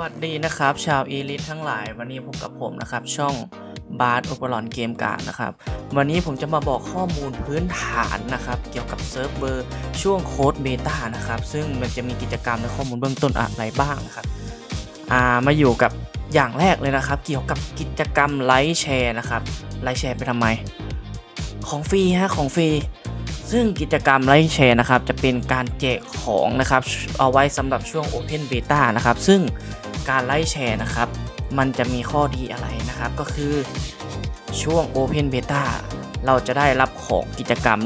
วัสดีนะครับ ชาวอีลิททั้งหลาย วันนี้พบกับผมนะครับ ช่องบาร์โอเปอรอนเกมการ์ดนะครับ วันนี้ผมจะมาบอกข้อมูลพื้นฐานนะครับ เกี่ยวกับเซิร์ฟเวอร์ช่วงโค้ดเบต้านะครับ ซึ่งมันจะมีกิจกรรมและข้อมูลเบื้องต้นอะไรบ้างนะครับามาอยู่กับอย่างแรกเลยนะครับ เกี่ยวกับกิจกรรมไลค์แชร์นะครับไลค์แชร์ไปทำไม ของฟรีฮะของฟรีซึ่งกิจกรรมไลฟ์แชร์นะครับ จะเป็นการแจกของนะครับ เอาไว้สำหรับช่วง Open Beta นะครับ ซึ่ง การไลฟ์แชร์นะครับ มันจะมีข้อดีอะไรนะครับ ก็คือช่วง Open Beta เราจะได้รับของกิจกรรม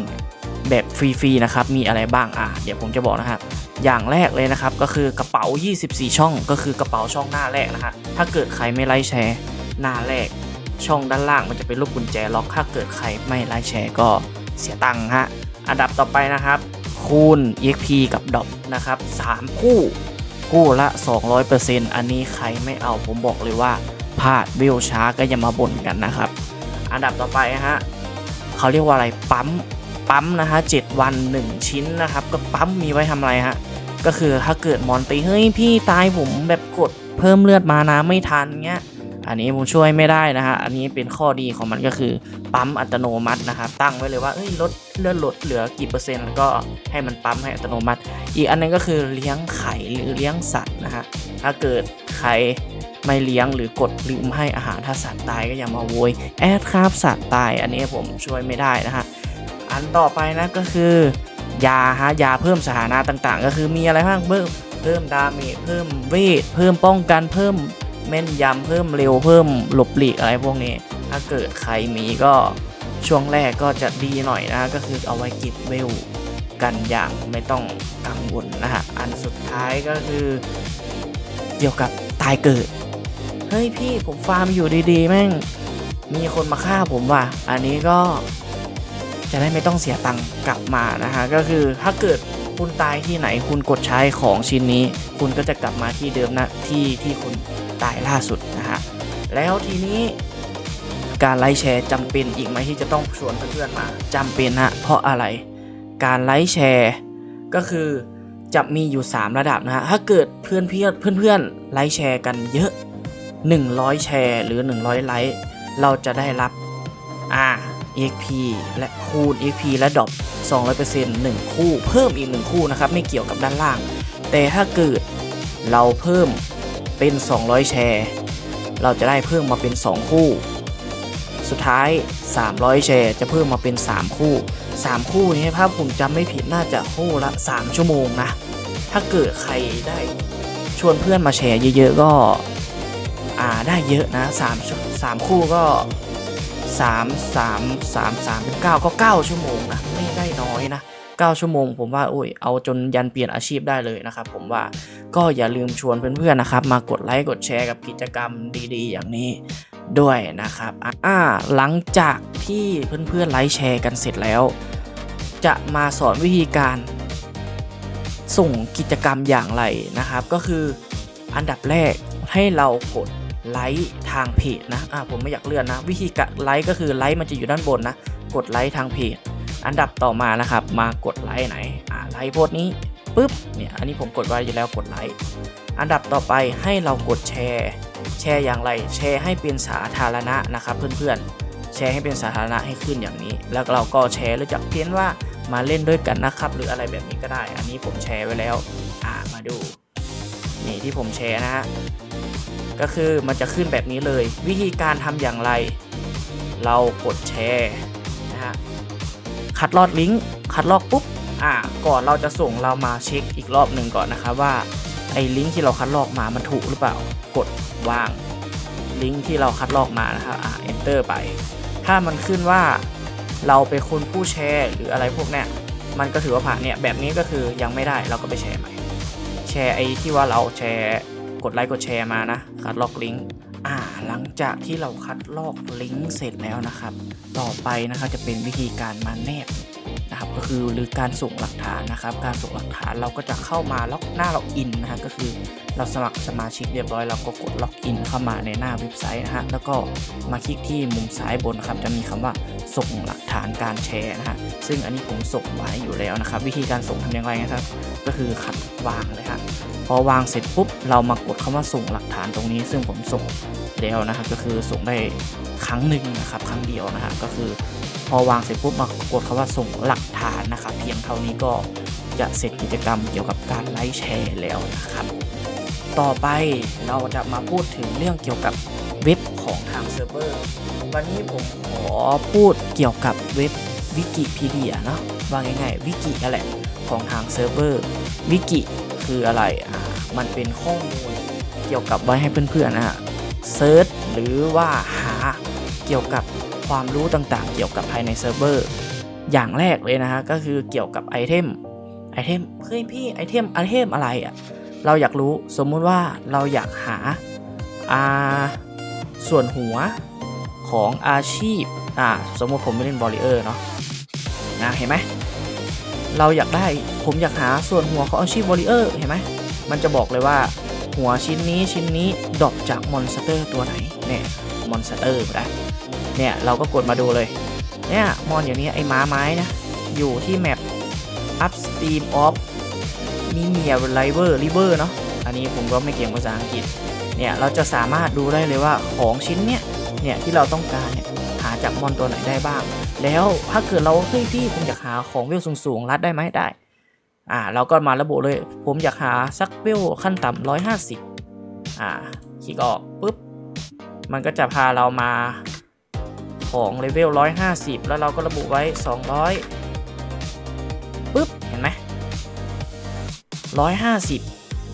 แบบฟรีๆนะครับ มีอะไรบ้างอะเดี๋ยวผมจะบอกนะครับ อย่างแรกเลยนะครับก็คือกระเป๋า 24 ช่อง ก็คือกระเป๋าช่องหน้าแรกนะครับถ้าเกิดใครไม่ไลฟ์แชร์หน้าแรก ช่องด้านล่างมันจะเป็นรูปกุญแจล็อก ถ้าเกิดใครไม่ไลฟ์แชร์ก็เสียตังค์ฮะ อันดับต่อไปนะครับ คูณ EXP กับดอปนะครับ3คู่ คู่ละ 200%อันนี้ใครไม่เอาผมบอกเลยว่าพลาดเวลช้าก็อย่ามาบ่นกันนะครับ อันดับต่อไปฮะเขาเรียกว่าอะไรปั๊มปั๊มนะฮะ7วัน 1 ชิ้นนะครับ ก็ปั๊มมีไว้ทำอะไรฮะก็คือถ้าเกิดมอนตีเฮ้ยพี่ตายผมแบบกดเพิ่มเลือดมานะไม่ทันเงี้ย อันนี้ผมช่วยไม่ได้นะฮะ อันนี้เป็นข้อดีของมันก็คือปั๊มอัตโนมัตินะครับ ตั้งไว้เลยว่าเอ้ยลดเลือดลดเหลือกี่เปอร์เซ็นต์แล้วก็ให้มันปั๊มให้อัตโนมัติ อีกอันนึงก็คือเลี้ยงไข่หรือเลี้ยงสัตว์นะฮะ ถ้าเกิดใครไม่เลี้ยงหรือกดลืมให้อาหารถ้าสัตว์ตายก็อย่ามาโวยแอดครับสัตว์ตาย อันนี้ผมช่วยไม่ได้นะฮะ อันต่อไปนะก็คือยาฮะยาเพิ่มสถานะต่างๆ ก็คือมีอะไรบ้างเพิ่มเพิ่มดาเมจเพิ่มเวทเพิ่มป้องกันเพิ่ม แม่นยำเพิ่มเร็วเพิ่มหลบหลีกอะไรพวกนี้ ถ้าเกิดใครมีก็ช่วงแรกก็จะดีหน่อยนะก็คือเอาไว้กิบเวลกันอย่างไม่ต้องกังวลนะฮะ อันสุดท้ายก็คือ เกี่ยวกับตายเกิด เฮ้ยพี่ผมฟาร์มอยู่ดีๆ แม่ง มีคนมาฆ่าผมว่ะ อันนี้ก็จะได้ไม่ต้องเสียตังค์กลับมานะฮะ ก็คือถ้าเกิดคุณตายที่ไหนคุณกดใช้ของชิ้นนี้ คุณก็จะกลับมาที่เดิมนะที่ที่คุณ ตายล่าสุดนะฮะแล้วทีนี้การไลค์แชร์จำเป็นอีกไหมที่จะต้องชวนเพื่อนๆมาจำเป็นฮะเพราะอะไรการไลค์แชร์ก็คือจะมีอยู่ 3 ระดับนะฮะถ้าเกิดเพื่อนเพื่อนเพื่อนเพื่อนๆไลค์แชร์กันเยอะ 100 แชร์หรือ 100 ไลค์เราจะได้รับอ่า EXP และคูณ EXP และดรอป200% 1 คู่ เพิ่มอีก 1 คู่นะครับ ไม่เกี่ยวกับด้านล่าง แต่ถ้าเกิดเราเพิ่ม เป็น 200 แชร์ เราจะได้เพิ่มมาเป็น 2 คู่ สุดท้าย 300 แชร์จะเพิ่มมาเป็น 3 คู่ 3 คู่นี้ถ้าผมจำไม่ผิดน่าจะคู่ละ 3 ชั่วโมงนะ ถ้าเกิดใครได้ชวนเพื่อนมาแชร์เยอะๆก็อ่าได้เยอะนะ3ชั่วสามคู่ก็ 3 3 3 3เป็น9ก็ 9 ชั่วโมงนะ ไม่ได้น้อยนะ 9 ชั่วโมง ผมว่าโอ้ยเอาจนยันเปลี่ยนอาชีพได้เลยนะครับ ผมว่าก็อย่าลืมชวนเพื่อนๆนะครับ มากดไลค์กดแชร์กับกิจกรรมดีๆ อย่างนี้ด้วยนะครับอ่าหลังจากที่เพื่อนๆไลค์แชร์กันเสร็จแล้ว จะมาสอนวิธีการ ส่งกิจกรรมอย่างไรนะครับ ก็คืออันดับแรกให้เรากดไลค์ทางเพจนะ อ่าผมไม่อยากเลื่อนนะ วิธีการไลค์ก็คือไลค์มันจะอยู่ด้านบนนะ กดไลค์ทางเพจ อันดับต่อมานะครับ มากดไลค์ไหนอ่าไลค์โพสต์นี้ปุ๊บเนี่ยอันนี้ผมกดไว้อยู่แล้วกดไลค์อันดับต่อไปให้เรากดแชร์ แชร์อย่างไร แชร์ให้เป็นสาธารณะนะครับ เพื่อนๆ แชร์ให้เป็นสาธารณะให้ขึ้นอย่างนี้ แล้วเราก็แชร์หรือจะเพี้ยนว่ามาเล่นด้วยกันนะครับ หรืออะไรแบบนี้ก็ได้ อันนี้ผมแชร์ไว้แล้วอ่ามาดูนี่ที่ผมแชร์นะฮะก็คือมันจะขึ้นแบบนี้เลย วิธีการทำอย่างไร เรากดแชร์ คัดลอดลิงก์คัดลอกปุ๊บอ่าก่อนเราจะส่งเรามาเช็คอีกรอบหนึ่งก่อนนะครับว่าไอ้ลิงก์ที่เราคัดลอกมามันถูกหรือเปล่ากดวางลิงก์ที่เราคัดลอกมานะครับอ่า enter ไป ถ้ามันขึ้นว่าเราเป็นคนผู้แชร์หรืออะไรพวกเนี้ยมันก็ถือว่าผ่านเนี่ยแบบนี้ก็คือยังไม่ได้เราก็ไปแชร์ใหม่แชร์ไอ้ที่ว่าเราแชร์กดไลค์กดแชร์มานะคัดลอกลิงก์ อ่าหลังจากที่เราคัดลอกลิงก์เสร็จแล้วนะครับ ต่อไปนะครับจะเป็นวิธีการมาแนบ นะครับก็คือหรือการส่งหลักฐานนะครับ การส่งหลักฐานเราก็จะเข้ามาล็อกหน้าล็อกอินนะฮะก็คือเราสมัครสมาชิกเรียบร้อยเราก็กดล็อกอินเข้ามาในหน้าเว็บไซต์นะฮะแล้วก็มาคลิกที่มุมซ้ายบนนะครับจะมีคำว่าส่งหลักฐานการแชร์นะฮะซึ่งอันนี้ผมส่งไว้อยู่แล้วนะครับ วิธีการส่งทำย่างไรนะครับ ก็คือขัดวางเลยฮะพอวางเสร็จปุ๊บเรามากดคำว่าส่งหลักฐานตรงนี้ ซึ่งผมส่ง แล้วนะครับก็คือส่งได้ครั้งหนึ่งนะครับครั้งเดียวนะครับก็คือพอวางเสร็จปุ๊บมากดคำว่าส่งหลักฐานนะครับ เพียงเท่านี้ก็จะเสร็จกิจกรรมเกี่ยวกับการไลฟ์แชร์แล้วนะครับ ต่อไปเราจะมาพูดถึงเรื่องเกี่ยวกับเว็บของทางเซิร์ฟเวอร์วันนี้ผมขอพูดเกี่ยวกับเว็บวิกิพีเดียเนาะว่าง่ายๆวิกินั่นแหละของทางเซิร์ฟเวอร์วิกิคืออะไรอ่ามันเป็นข้อมูลเกี่ยวกับไว้ให้เพื่อนๆนะฮะ เซิร์ชหรือว่าหาเกี่ยวกับความรู้ต่างๆ เกี่ยวกับภายในเซิร์ฟเวอร์อย่างแรกเลยนะฮะก็คือเกี่ยวกับไอเทมไอเทมเฮ้ยพี่ไอเทมไอเทมอะไรอะเราอยากรู้สมมุติว่าเราอยากหาอ่าส่วนหัวของอาชีพอ่าสมมติผมไม่เล่นบอลเลอร์เนาะนะเห็นไหมเราอยากได้ผมอยากหาส่วนหัวของอาชีพบอลเลอร์เห็นไหมมันจะบอกเลยว่า หัวชิ้นนี้ชิ้นนี้ดรอปจากมอนสเตอร์ตัวไหนเนี่ยมอนสเตอร์นะเนี่ยเราก็กดมาดูเลย เนี่ยมอนอย่างนี้ไอ้ม้าไม้นะ อยู่ที่แมป upstream of มีเมียไลเวอร์ริเวอร์เนาะอันนี้ผมก็ไม่เก่งภาษาอังกฤษเนี่ยเราจะสามารถดูได้เลยว่าของชิ้นเนี้ยเนี่ยที่เราต้องการเนี่ยหาจากมอนตัวไหนได้บ้าง แล้วถ้าเกิดเราเฮ้ยพี่ผมอยากหาของเวลสูงๆรัดได้ไหมได้ อ่าเราก็มาระบุเลย ผมอยากหาสักเวลขั้นต่ำร้อยห้าสิบอ่าคลิกออกปุ๊บ มันก็จะพาเรามาของเลเวลร้อยห้าสิบแล้วเราก็ระบุไว้สองร้อยปุ๊บ เห็นไหมร้อยห้าสิบ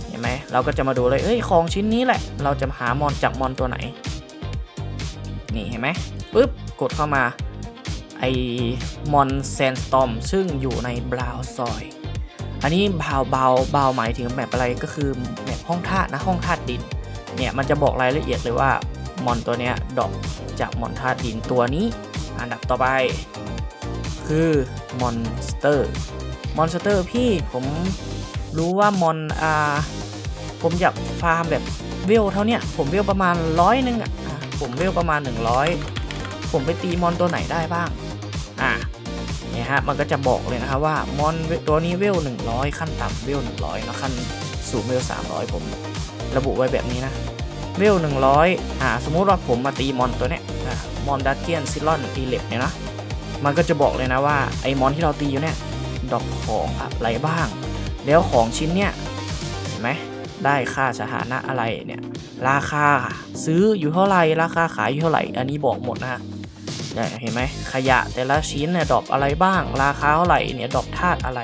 เห็นไหมเราก็จะมาดูเลย เอ้ย ของชิ้นนี้แหละ เราจะหามอนจากมอนตัวไหน นี่เห็นไหมปุ๊บ กดเข้ามา ไอมอนแซนสตอมซึ่งอยู่ในบราวซอย อันนี้เบาวบาวบาหมายถึงแมปอะไรก็คือแมปห้องธาตุนะห้องธาตุดินเนี่ยมันจะบอกรายละเอียดเลยว่ามอนตัวเนี้ยดอปจากมอนธาตุดินตัวนี้ อันดับต่อไป คือมอนสเตอร์มอนสเตอร์พี่ผมรู้ว่ามอนอ่าผมอยากฟาร์มแบบเวลเท่าเนี้ยผมเวลประมาณร้อยนึงอะอะผมเวลประมาณ 100 ผมไปตีมอนตัวไหนได้บ้างอะ เนี่ยฮะมันก็จะบอกเลยนะครับว่ามอนตัวนี้เวล100 ขั้นต่ำเวล100นะขั้นสูงเวล300 ผม ระบุไว้แบบนี้นะเวล100อ่าสมมุติว่าผมมาตีมอนตัวเนี้ยอะมอนดัตเจียนซิลอนอีเล็บเนี่ยนะมันก็จะบอกเลยนะว่าไอ้มอนที่เราตีอยู่เนี่ยดอกของอะไรบ้าง แล้วของชิ้นเนี่ยเห็นไหมได้ค่าสถานะอะไรเนี่ยราคาซื้ออยู่เท่าไหร่ราคาขายอยู่เท่าไหร่ อันนี้บอกหมดนะฮะ นี่ยเห็นไหมขยะแต่ละชิ้นเนี่ยดรอปอะไรบ้าง ราคาเท่าไหร่เนี่ยดรอปธาตุอะไร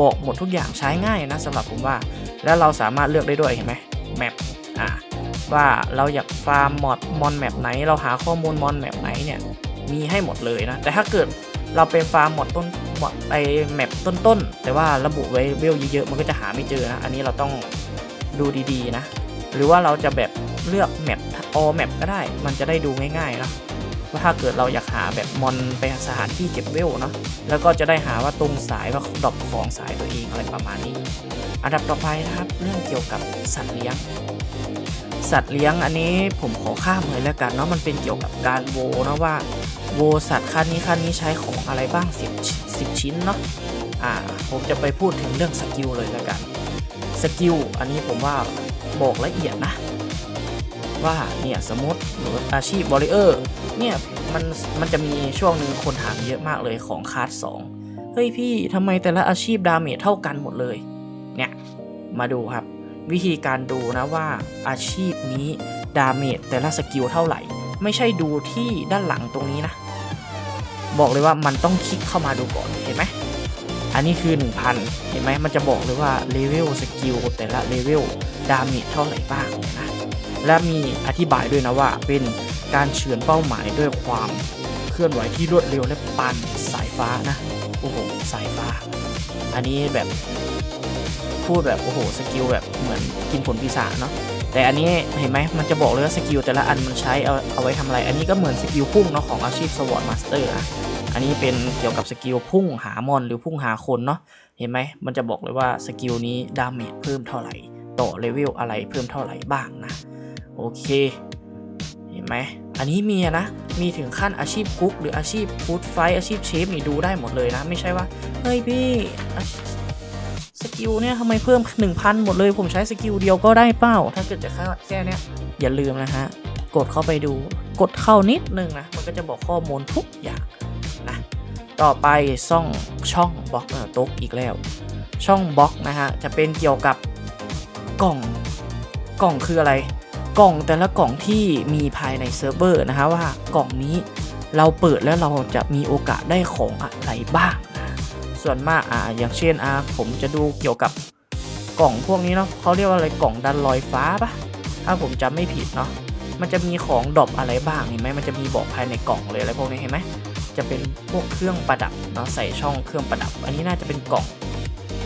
บอกหมดทุกอย่างใช้ง่ายนะสำหรับผมว่า แล้วเราสามารถเลือกได้ด้วยเห็นไหมแมปอ่าว่าเราอยากฟาร์มมอดมอนแมปไหน เราหาข้อมูลมอนแมปไหนเนี่ยมีให้หมดเลยนะ แต่ถ้าเกิดเราไปฟาร์มหมดต้นหมดไอแมปต้นๆ แต่ว่าระบุไว้เวลเยอะๆมันก็จะหาไม่เจอนะ อันนี้เราต้องดูดีๆนะ หรือว่าเราจะแบบเลือกแมปออแมปก็ได้ มันจะได้ดูง่ายๆนะ ว่าถ้าเกิดเราอยากหาแบบมอนไปสถานที่เก็บเวลเนาะแล้วก็จะได้หาว่าตรงสายว่าดรอปของสายตัวเองอะไรประมาณนี้ อันดับต่อไปนะครับเรื่องเกี่ยวกับสัตว์เลี้ยง สัตว์เลี้ยงอันนี้ผมขอข้ามเลยแล้วกันเนาะมันเป็นเกี่ยวกับการโวนะว่าโวสัตว์คันนี้คันนี้ใช้ของอะไรบ้าง 10 10 ชิ้นเนาะอ่าผมจะไปพูดถึงเรื่องสกิลเลยแล้วกันสกิลอันนี้ผมว่าบอกละเอียดนะ ว่าเนี่ยสมมติหรืออาชีพบริเออร์ เนี่ยมันมันจะมีช่วงหนึ่งคนถามเยอะมากเลยของคลาส2เฮ้ยพี่ทำไมแต่ละอาชีพดาเมจเท่ากันหมดเลย เนี่ยมาดูครับ วิธีการดูนะว่าอาชีพนี้ดาเมจแต่ละสกิลเท่าไหร่ ไม่ใช่ดูที่ด้านหลังตรงนี้นะ บอกเลยว่ามันต้องคลิกเข้ามาดูก่อนเห็นไหมอันนี้คือ 1,000 เห็นไหมมันจะบอกเลยว่าเลเวลสกิลแต่ละเลเวลดาเมจเท่าไหร่บ้างนะและมีอธิบายด้วยนะว่าเป็น การเฉือนเป้าหมายด้วยความเคลื่อนไหวที่รวดเร็วและปานสายฟ้านะ โอ้โห สายฟ้า อันนี้แบบพูดแบบโอ้โหสกิลแบบเหมือนกินผลปีศาจเนาะแต่อันนี้เห็นไหมมันจะบอกเลยว่าสกิลแต่ละอันมันใช้เอาเอาไว้ทำอะไร อันนี้ก็เหมือนสกิลพุ่งเนาะของอาชีพสวอตมาสเตอร์อะอันนี้เป็นเกี่ยวกับสกิลพุ่งหามอนหรือพุ่งหาคนเนาะเห็นไหมมันจะบอกเลยว่าสกิลนี้ดาเมจเพิ่มเท่าไหร่ ต่อเลเวลอะไรเพิ่มเท่าไหร่บ้างนะ โอเค ห็นไหมอันนี้มีนะ มีถึงขั้นอาชีพกุ๊กหรืออาชีพฟู้ดไฟท์อาชีพเชฟนี่ดูได้หมดเลยนะ ไม่ใช่ว่า เฮ้ยพี่สกิลเนี่ยทำไมเพิ่ม 1,000 หมดเลย ผมใช้สกิลเดียวก็ได้เป้า ถ้าเกิดจะแค่แค่เนี้ยอย่าลืมนะฮะ กดเข้าไปดูกดเข้านิดนึงนะ มันก็จะบอกข้อมูลทุกอย่างนะ ต่อไปช่องช่องบล็อกตกอีกแล้ว ช่องบล็อกนะฮะ จะเป็นเกี่ยวกับกล่องกล่องคืออะไร กล่องแต่ละกล่องที่มีภายในเซิร์ฟเวอร์นะฮะว่ากล่องนี้เราเปิดแล้วเราจะมีโอกาสได้ของอะไรบ้างนะส่วนมากอ่าอย่างเช่นอ่าผมจะดูเกี่ยวกับกล่องพวกนี้เนาะเขาเรียกว่าอะไรกล่องดันลอยฟ้าปะถ้าผมจำไม่ผิดเนาะมันจะมีของดรอปอะไรบ้างเห็นไหมมันจะมีบอกภายในกล่องเลยอะไรพวกนี้เห็นไหมจะเป็นพวกเครื่องประดับเนาะใส่ช่องเครื่องประดับ อันนี้น่าจะเป็นกล่อง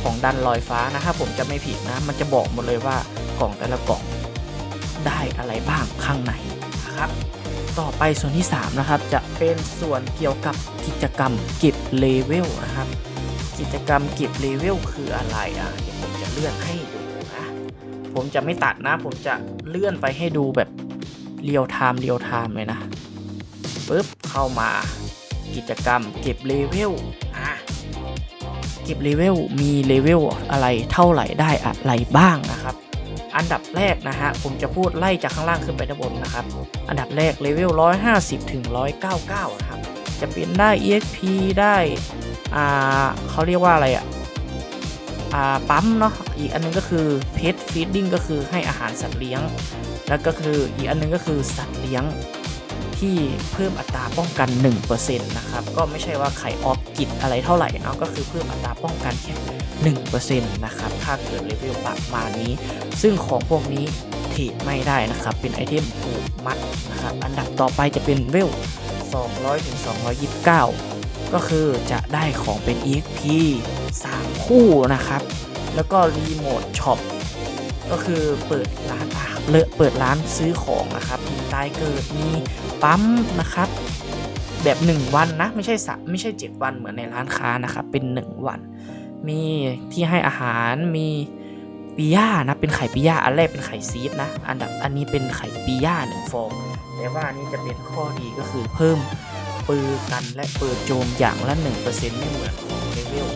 ของดันลอยฟ้านะถ้าผมจำไม่ผิดนะ มันจะบอกหมดเลยว่ากล่องแต่ละกล่อง ได้อะไรบ้างข้างในนะครับ ต่อไปส่วนที่ 3 นะครับ จะเป็นส่วนเกี่ยวกับกิจกรรมเก็บเลเวลนะครับ กิจกรรมเก็บเลเวลคืออะไรอะเดี๋ยวผมจะเลื่อนให้ดูนะผมจะไม่ตัดนะ ผมจะเลื่อนไปให้ดูแบบเรียลไทม์เรียลไทม์เลยนะปึ๊บเข้ามากิจกรรมเก็บเลเวลอะเก็บเลเวลมีเลเวลอะไรเท่าไหร่ได้อะไรบ้างนะครับ อันดับแรกนะฮะ ผมจะพูดไล่จากข้างล่างขึ้นไปด้านบนนะครับ อันดับแรกเลเวล150 ถึง 199 นะครับ จะเป็นได้ EXP ได้ อ่าเขาเรียกว่าอะไรอะ อ่า ปั๊มเนาะ อีกอันนึงก็คือ Pet Feeding ก็คือให้อาหารสัตว์เลี้ยง แล้วก็คืออีกอันนึงก็คือสัตว์เลี้ยง ที่เพิ่มอัตราป้องกัน 1%นะครับ ก็ไม่ใช่ว่าไข่ออฟกิจอะไรเท่าไหร่เนาะก็คือเพิ่มอัตราป้องกันแค่1%นะครับถ้าเกิดเลเวลประมาณนี้ ซึ่งของพวกนี้เทรดไม่ได้นะครับ เป็นไอเทมผูกมัดนะครับ อันดับต่อไปจะเป็นเวล 200ถึง229 ก็คือจะได้ของเป็น EXP 3 คู่นะครับ แล้วก็รีโมทช็อป ก็คือเปิดร้านอาเลอะเปิดร้านซื้อของนะครับ มีตายเกิด มีปั๊มนะครับ แบบ 1 วันนะ ไม่ใช่สไม่ใช่ 7 วันเหมือนในร้านค้านะครับ เป็น 1 วัน มีที่ให้อาหาร มีปิย่านะ เป็นไข่ปิย่า อันแรกเป็นไข่ซีดนะ อันดับอันนี้เป็นไข่ปิย่าหนึ่งฟอง แต่ว่าอันนี้จะเป็นข้อดีก็คือเพิ่มปือกันและปือโจมอย่างละ 1%ไม่เหมือนของเลเวล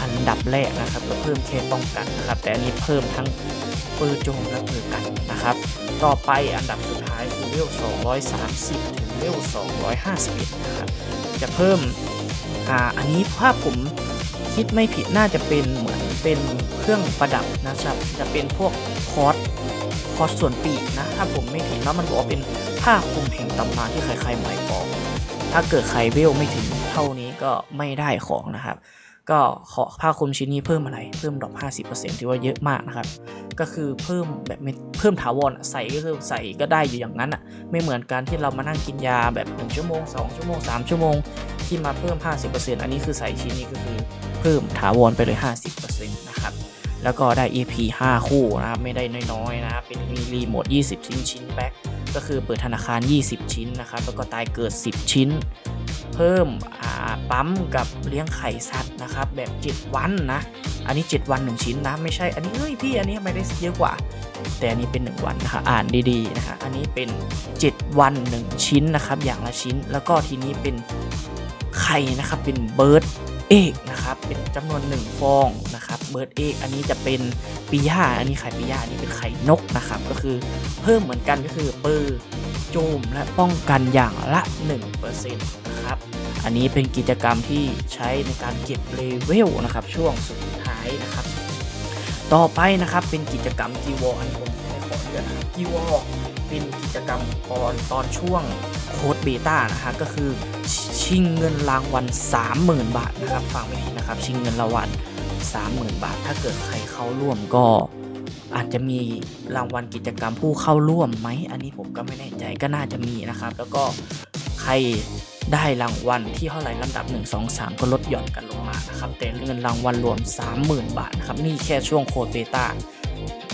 อันดับแรกนะครับก็เพิ่มแค่ป้องกันนะครับ แต่อันนี้เพิ่มทั้ง ปือโจมและปือกันนะครับ ต่อไปอันดับสุดท้ายคือเลเวล230 ถึงเลเวล251 นะครับ จะเพิ่มอ่าอันนี้ถ้าผมคิดไม่ผิดน่าจะเป็นเหมือนเป็นเครื่องประดับนะครับ จะเป็นพวกคอร์สคอร์สส่วนปีกนะ ถ้าผมไม่ผิดเนาะมันบอกว่าเป็นผ้าคลุมแห่งตำนานที่ใครๆหมายบอกถ้าเกิดใครเวลไม่ถึงเท่านี้ก็ไม่ได้ของนะครับ ก็ขอผ้าคลุมชิ้นนี้เพิ่มอะไรเพิ่มดอก 50%ที่ว่าเยอะมากนะครับ ก็คือเพิ่มแบบเพิ่มถาวรใส่ก็คือใส่ก็ได้อยู่อย่างนั้นอะไม่เหมือนการที่เรามานั่งกินยาแบบ 1 ชั่วโมง 2 ชั่วโมง 3 ชั่วโมง ที่มาเพิ่ม 50%อันนี้คือใส่ชิ้นนี้ก็คือเพิ่มถาวรไปเลย 50%นะครับแล้วก็ได้ EP 5 คู่นะครับไม่ได้น้อยๆนะครับเป็นมีรีโมท 20 ชิ้นชิ้นแบ็คก็คือเปิดธนาคาร 20 ชิ้นนะครับแล้วก็ตายเกิด 10 ชิ้น เพิ่มอ่ ปั๊มกับเลี้ยงไข่สัตว์นะครับ แบบ 7 วันนะ อันนี้ 7 วัน 1 ชิ้นนะ ไม่ใช่ อันนี้เฮ้ยพี่อันนี้ทำไมได้เยอะกว่า แต่อันนี้เป็น 1 วันนะคะอ่านดีๆนะคะอันนี้เป็น 7 วัน 1 ชิ้นนะครับ อย่างละชิ้น แล้วก็ทีนี้เป็นไข่นะครับเป็นเบิร์ดเอกนะครับเป็นจำนวน 1 ฟองนะครับเบิร์ดเอกอันนี้จะเป็นปิย่าอันนี้ไข่ปิย่าอันนี้เป็นไข่นกนะครับก็คือเพิ่มเหมือนกันก็คือเปอร์โจมและป้องกันอย่างละ 1%นะครับ อันนี้เป็นกิจกรรมที่ใช้ในการเก็บเลเวลนะครับ ช่วงสุดท้ายนะครับ ต่อไปนะครับเป็นกิจกรรมกีวอลอันผมไม่ขอเลือกนะครับกีวอลเป็นกิจกรรมตอนตอนช่วงโค้ดเบต้านะฮะก็คือชิงเงินรางวัล30,000 บาทนะครับฟังไม่ผิดนะครับ ชิงเงินรางวัล30,000 บาท ถ้าเกิดใครเข้าร่วมก็อาจจะมีรางวัลกิจกรรมผู้เข้าร่วมไหม อันนี้ผมก็ไม่แน่ใจก็น่าจะมีนะครับ แล้วก็ใคร ได้รางวัลที่เท่าไหร่ลำดับ 1 2 3 ก็ลดหย่อนกันลงมานะครับแต่เงินรางวัลรวม 30,000 บาทนะครับนี่แค่ช่วงโคดเบต้า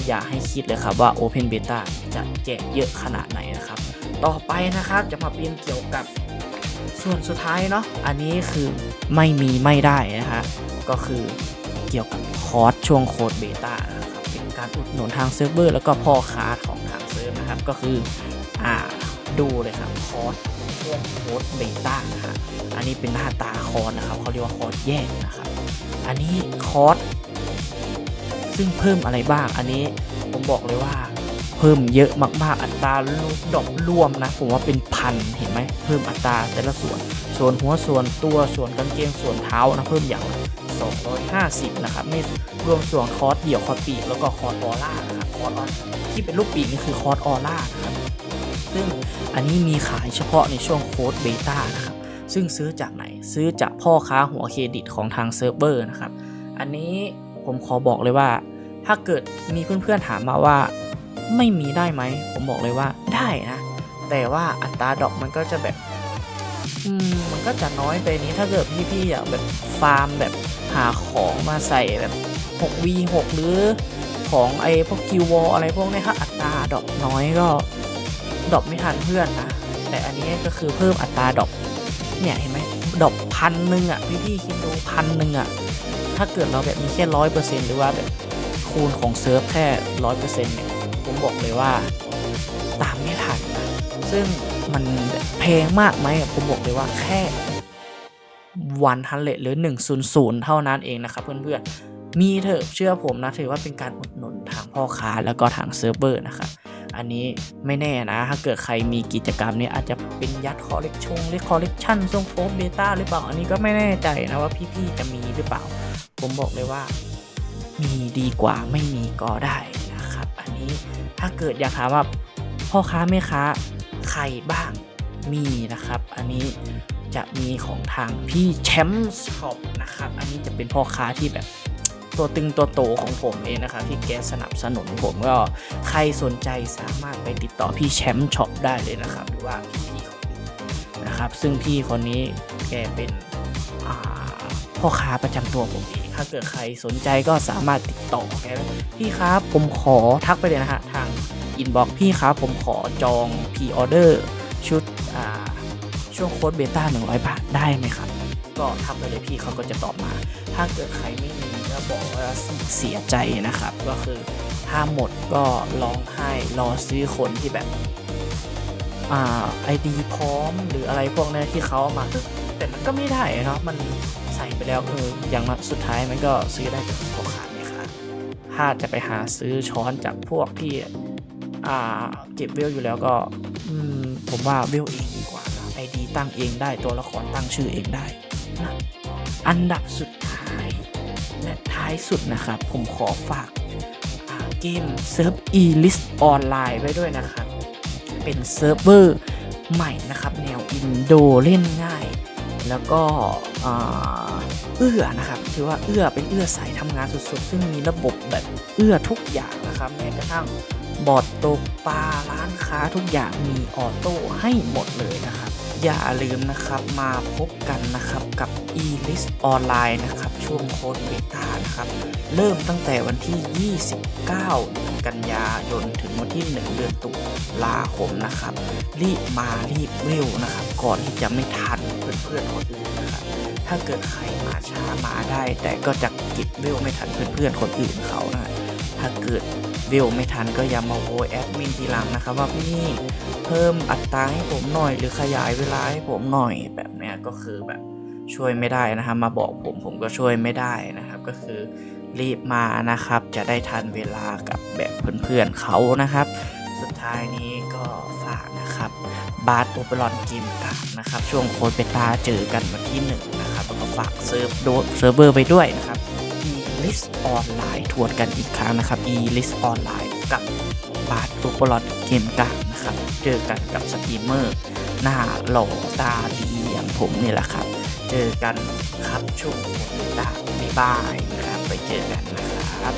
อย่าให้คิดเลยครับว่า Open Beta จะแจกเยอะขนาดไหนนะครับ ต่อไปนะครับจะมาเป็นเกี่ยวกับส่วนสุดท้ายเนาะอันนี้คือไม่มีไม่ได้นะฮะก็คือเกี่ยวกับคอร์สช่วงโคดเบต้านะครับเป็นการอุดหนุนทางเซิร์ฟเวอร์แล้วก็พ่อค้าของทางเซิร์ฟนะครับก็คืออ่า ดูเลยครับคอร์สช่วงโค้ดเบต้านะฮะอันนี้เป็นหน้าตาคอร์สนะครับเขาเรียกว่าคอร์สแยกนะครับ อันนี้คอร์สซึ่งเพิ่มอะไรบ้าง อันนี้ผมบอกเลยว่า เพิ่มเยอะมากๆ อัตราลูกดอกรวมนะ ผมว่าเป็นพันเห็นไหมเพิ่มอัตราแต่ละส่วน ส่วนหัวส่วนตัวส่วนกางเกงส่วนเท้านะเพิ่มอย่างละ250 นะครับไม่รวมส่วนคอร์สเดี่ยวคอร์สปีกแล้วก็คอร์สออร่านะครับคอร์สออที่เป็นรูปปีกนี่คือคอร์สออร่านะครับ ซึ่งอันนี้มีขายเฉพาะในช่วงโค้ดเบต้านะครับซึ่งซื้อจากไหนซื้อจากพ่อค้าหัวเครดิตของทางเซิร์ฟเวอร์นะครับอันนี้ผมขอบอกเลยว่า ถ้าเกิดมีเพื่อนๆถามมาว่า ไม่มีได้ไหม ผมบอกเลยว่าได้นะ แต่ว่าอัตราดอกมันก็จะแบบมมันก็จะน้อยไปนี้ถ้าเกิดพี่ๆอยากแบบฟาร์มแบบหาของมาใส่แบบ 6v6 หรือของไอ้พวกกิววออะไรพวกนี้ถ้าอัตราดอกน้อยก็ ดอกไม่ทันเพื่อนนะ แต่อันนี้ก็คือเพิ่มอัตราดอกเนี่ยเห็นไหมดอกพันหนึ่งอะพี่ๆคิดดูพันหนึ่งอะถ้าเกิดเราแบบมีแค่ร้อยเปอร์เซ็นต์หรือว่าแบบคูณของเซิร์ฟแค่ร้อยเปอร์เซ็นต์เนี่ยผมบอกเลยว่าตามไม่ทันนะซึ่งมันแพงมากไหมผมบอกเลยว่าแค่วันฮันเลหรือ 100 เท่านั้นเองนะครับเพื่อนๆมีเถอะเชื่อผมนะถือว่าเป็นการอุดหนุนทางพ่อค้าแล้วก็ทางเซิร์ฟเวอร์นะครับ อันนี้ไม่แน่นะ ถ้าเกิดใครมีกิจกรรมนี้อาจจะเป็นยัดคอลเลกชงหรือคอลเลกชันช่งโฟมเบต้าหรือเปล่า อันนี้ก็ไม่แน่ใจนะว่าพี่ๆจะมีหรือเปล่า ผมบอกเลยว่า มีดีกว่าไม่มีก็ได้นะครับ อันนี้ถ้าเกิดอยากถามว่าพ่อค้าแม่ค้าใครบ้างมีนะครับ อันนี้จะมีของทางพี่แชมป์ช็อปนะครับ อันนี้จะเป็นพ่อค้าที่แบบ ตัวตึงตัวโตของผมเองนะครับที่แกสนับสนุนผมก็ใครสนใจสามารถไปติดต่อพี่แชมป์ช็อปได้เลยนะครับหรือว่าพี่ๆคนนะครับ ซึ่งพี่คนนี้แกเป็นพ่อค้าประจำตัวผมเองถ้าเกิดใครสนใจก็สามารถติดต่อแกได้พี่ครับผมขอทักไปเลยนะฮะทางอินบ็อกพี่ครับผมขอจองพ r ออเดอร์ชุดช่วงโค้ดเบต้า100 บาทได้ไหมครับ ก็ทักไปเลยพี่เขาก็จะตอบมา ถ้าเกิดใครไม่มี บอกว่าเสียใจนะครับ ก็คือถ้าหมดก็ร้องไห้รอซื้อคนที่แบบอ่าไอดีพร้อมหรืออะไรพวกนี้ที่เขามา แต่มันก็ไม่ได้เนาะมันใส่ไปแล้วเอออย่างสุดท้ายมันก็ซื้อได้จากพ่อค้าไหมคะถ้าจะไปหาซื้อช้อนจากพวกที่อ่าเก็บเวลอยู่แล้วก็อืมผมว่าเวลเองดีกว่าไอดีตั้งเองได้ตัวละครตั้งชื่อเองได้นะอันดับสุดท้าย ท้ายสุดนะครับ ผมขอฝากเกมเซิร์ฟ e-list ออนไลน์ไว้ด้วยนะครับ เป็นเซิร์ฟเวอร์ใหม่นะครับ แนวอินโดเล่นง่าย แล้วก็เอื้อนะครับถือว่าเอื้อเป็นเอื้อสายทำงานสุดๆ ซึ่งมีระบบแบบเอื้อทุกอย่างนะครับแม้กระทั่งบอร์ดตกปลาร้านค้าทุกอย่างมีออโต้ให้หมดเลยนะครับ อย่าลืมนะครับมาพบกันนะครับกับ e-list ออนไลน์นะครับ ช่วงโค้ดเบต้านะครับ เริ่มตั้งแต่วันที่ 29 กันยายนถึงวันที่ 1 เดือนตุลาคมนะครับ รีบมารีบเร็วนะครับ ก่อนที่จะไม่ทันเพื่อนๆคนอื่นนะครับ ถ้าเกิดใครมาช้ามาได้ แต่ก็จะเก็บเวไม่ทันเพื่อนๆคนอื่นเขานะถ้าเกิดเวไม่ทันก็อย่ามาโวยแอดมินทีหลังนะครับว่าพี่เพิ่มอัตราให้ผมหน่อย หรือขยายเวลาให้ผมหน่อยแบบเนี้ยก็คือแบบช่วยไม่ได้นะครับมาบอกผมผมก็ช่วยไม่ได้นะครับ ก็คือรีบมานะครับ จะได้ทันเวลากับแบบเพื่อนๆเขานะครับ สุดท้ายนี้ก็ฝากนะครับบาร์โอเปรอนเกมการ์ดนะครับ ช่วงโคดเบต้าเจอกันวันที่1นะครับแล้วก็ฝากเซิร์ฟเซิร์ฟเวอร์ไปด้วยนะครับ e-list ออนไลน์ทวนกันอีกครั้งนะครับ e-list ออนไลน์กับบาร์โอเปรอนเกมการ์นะครับ เจอกันกับสตรีมเมอร์ หน้าหล่อตาดีอย่างผมนี่แหละครับ เจอกันครับช่วงตาบ๊ายบายนะครับ ไปเจอกันนะครับ